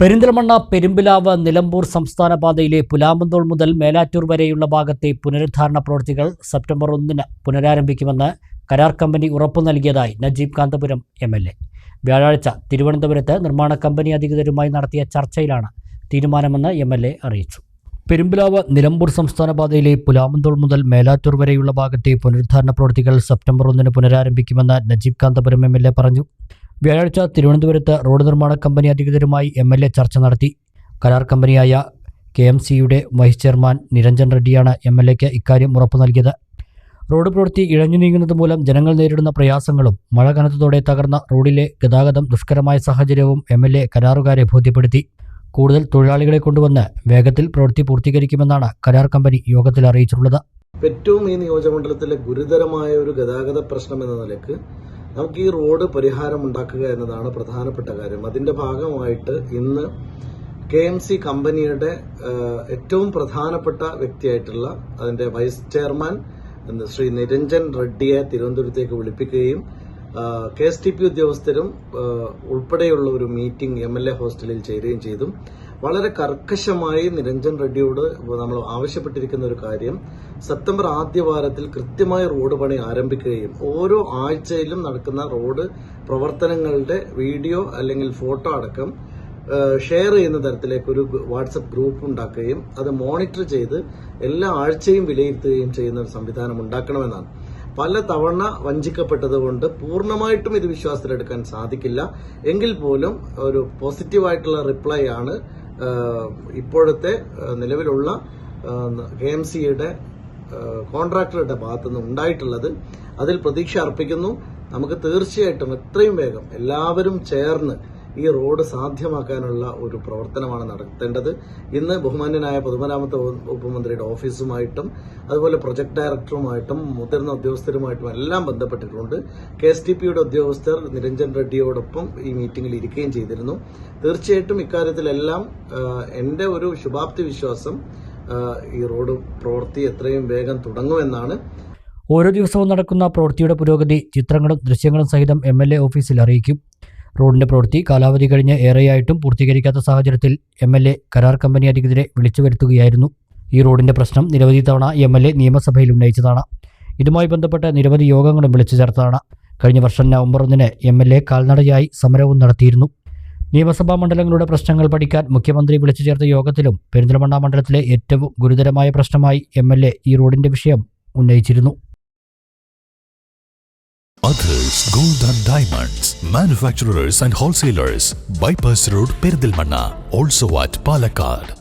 പെരിന്തൽമണ്ണ പെരുമ്പിലാവ് നിലമ്പൂർ സംസ്ഥാന പാതയിലെ പുലാമന്തോൾ മുതൽ മേലാറ്റൂർ വരെയുള്ള ഭാഗത്തെ പുനരുദ്ധാരണ പ്രവൃത്തികൾ സെപ്റ്റംബർ ഒന്നിന് പുനരാരംഭിക്കുമെന്ന് കരാർ കമ്പനി ഉറപ്പു നൽകിയതായി Najeeb Kanthapuram M L A. വ്യാഴാഴ്ച തിരുവനന്തപുരത്ത് നിർമ്മാണ കമ്പനി അധികൃതരുമായി നടത്തിയ ചർച്ചയിലാണ് തീരുമാനമെന്ന് എം എൽ എ അറിയിച്ചു. പെരുമ്പിലാവ് നിലമ്പൂർ സംസ്ഥാന പാതയിലെ പുലാമന്തോൾ മുതൽ മേലാറ്റൂർ വരെയുള്ള ഭാഗത്തെ പുനരുദ്ധാരണ പ്രവൃത്തികൾ സെപ്റ്റംബർ ഒന്നിന് പുനരാരംഭിക്കുമെന്ന് Najeeb Kanthapuram M L A പറഞ്ഞു. വ്യാഴാഴ്ച തിരുവനന്തപുരത്ത് റോഡ് നിർമ്മാണ കമ്പനി അധികൃതരുമായി എം എൽ എ ചർച്ച നടത്തി. കരാർ കമ്പനിയായ കെ എം സിയുടെ വൈസ് ചെയർമാൻ നിരഞ്ജൻ റെഡ്ഡിയാണ് എം എൽ എക്ക് ഇക്കാര്യം ഉറപ്പു നൽകിയത്. റോഡ് പ്രവൃത്തി ഇഴഞ്ഞു നീങ്ങുന്നത് മൂലം ജനങ്ങൾ നേരിടുന്ന പ്രയാസങ്ങളും മഴ കനത്തതോടെ തകർന്ന റോഡിലെ ഗതാഗതം ദുഷ്കരമായ സാഹചര്യവും എം എൽ എ കരാറുകാരെ ബോധ്യപ്പെടുത്തി. കൂടുതൽ തൊഴിലാളികളെ കൊണ്ടുവന്ന് വേഗത്തിൽ പ്രവൃത്തി പൂർത്തീകരിക്കുമെന്നാണ് കരാർ കമ്പനി യോഗത്തിൽ അറിയിച്ചിട്ടുള്ളത്. ഏറ്റവും ഈ നിയോജകമണ്ഡലത്തിലെ ഗുരുതരമായ ഒരു ഗതാഗത പ്രശ്നം എന്ന നിലയ്ക്ക് നമുക്ക് ഈ റോഡ് പരിഹാരം ഉണ്ടാക്കുക എന്നതാണ് പ്രധാനപ്പെട്ട കാര്യം. അതിന്റെ ഭാഗമായിട്ട് ഇന്ന് കെ എം സി കമ്പനിയുടെ ഏറ്റവും പ്രധാനപ്പെട്ട വ്യക്തിയായിട്ടുള്ള അതിന്റെ വൈസ് ചെയർമാൻ ശ്രീ നിരഞ്ജൻ റെഡ്ഡിയെ തിരുവനന്തപുരത്തേക്ക് വിളിപ്പിക്കുകയും കെ എസ് ടി പി ഉദ്യോഗസ്ഥരും ഉൾപ്പെടെയുള്ള ഒരു മീറ്റിംഗ് എം എൽ എ ഹോസ്റ്റലിൽ ചേരുകയും ചെയ്തു. വളരെ കർക്കശമായി നിരഞ്ജൻ റെഡ്ഡിയോട് നമ്മൾ ആവശ്യപ്പെട്ടിരിക്കുന്ന ഒരു കാര്യം സെപ്റ്റംബർ ആദ്യ വാരത്തിൽ കൃത്യമായി റോഡ് പണി ആരംഭിക്കുകയും ഓരോ ആഴ്ചയിലും നടക്കുന്ന റോഡ് പ്രവർത്തനങ്ങളുടെ വീഡിയോ അല്ലെങ്കിൽ ഫോട്ടോ അടക്കം ഷെയർ ചെയ്യുന്ന തരത്തിലേക്ക് ഒരു വാട്സപ്പ് ഗ്രൂപ്പ് ഉണ്ടാക്കുകയും അത് മോണിറ്റർ ചെയ്ത് എല്ലാ ആഴ്ചയും വിലയിരുത്തുകയും ചെയ്യുന്ന ഒരു സംവിധാനം ഉണ്ടാക്കണമെന്നാണ്. പല തവണ വഞ്ചിക്കപ്പെട്ടതുകൊണ്ട് പൂർണമായിട്ടും ഇത് വിശ്വാസത്തിലെടുക്കാൻ സാധിക്കില്ല. എങ്കിൽ പോലും ഒരു പോസിറ്റീവായിട്ടുള്ള റിപ്ലൈ ആണ് ഇപ്പോഴത്തെ നിലവിലുള്ള കെ എം സിയുടെ കോൺട്രാക്ടറുടെ ഭാഗത്തുനിന്ന് ഉണ്ടായിട്ടുള്ളത് അതിൽ പ്രതീക്ഷ അർപ്പിക്കുന്നു. നമുക്ക് തീർച്ചയായിട്ടും എത്രയും വേഗം എല്ലാവരും ചേർന്ന് ഈ റോഡ് സാധ്യമാക്കാനുള്ള ഒരു പ്രവർത്തനമാണ് നടത്തേണ്ടത്. ഇന്ന് ബഹുമാന്യനായ പൊതുമരാമത്ത് ഉപമന്ത്രിയുടെ ഓഫീസുമായിട്ടും അതുപോലെ പ്രൊജക്ട് ഡയറക്ടറുമായിട്ടും മുതിർന്ന ഉദ്യോഗസ്ഥരുമായിട്ടും എല്ലാം ബന്ധപ്പെട്ടിട്ടുണ്ട്. കെ എസ് പിയുടെ ഉദ്യോഗസ്ഥർ നിരഞ്ജൻ റെഡ്ഡിയോടൊപ്പം ഈ മീറ്റിംഗിൽ ഇരിക്കുകയും ചെയ്തിരുന്നു. തീർച്ചയായിട്ടും ഇക്കാര്യത്തിലെല്ലാം ആ, എന്റെ ഒരു ശുഭാപ്തി വിശ്വാസം ഈ റോഡ് പ്രവൃത്തി എത്രയും വേഗം തുടങ്ങുമെന്നാണ്. ഓരോ ദിവസവും നടക്കുന്ന പ്രവൃത്തിയുടെ പുരോഗതി ചിത്രങ്ങളും ദൃശ്യങ്ങളും സഹിതം എ ഓഫീസിൽ അറിയിക്കും. റോഡിന്റെ പ്രവൃത്തി കാലാവധി കഴിഞ്ഞ് ഏറെയായിട്ടും പൂർത്തീകരിക്കാത്ത സാഹചര്യത്തിൽ എം എൽ എ കരാർ കമ്പനി അധികൃതരെ വിളിച്ചു വരുത്തുകയായിരുന്നു. ഈ റോഡിന്റെ പ്രശ്നം നിരവധി തവണ എം എൽ എ നിയമസഭയിൽ ഉന്നയിച്ചതാണ്. ഇതുമായി ബന്ധപ്പെട്ട് നിരവധി യോഗങ്ങളും വിളിച്ചു ചേർത്തതാണ്. കഴിഞ്ഞ വർഷം നവംബർ ഒന്നിന് എം എൽ എ കാൽനടയായി സമരവും നടത്തിയിരുന്നു. നിയമസഭാ മണ്ഡലങ്ങളുടെ പ്രശ്നങ്ങൾ പഠിക്കാൻ മുഖ്യമന്ത്രി വിളിച്ചു ചേർത്ത യോഗത്തിലും പെരിന്തൽമണ്ണ മണ്ഡലത്തിലെ ഏറ്റവും ഗുരുതരമായ പ്രശ്നമായി എം ഈ റോഡിന്റെ വിഷയം ഉന്നയിച്ചിരുന്നു. Others Gold and Diamonds, manufacturers and wholesalers, Bypass Road, Perdilmanna, also at Palakkad.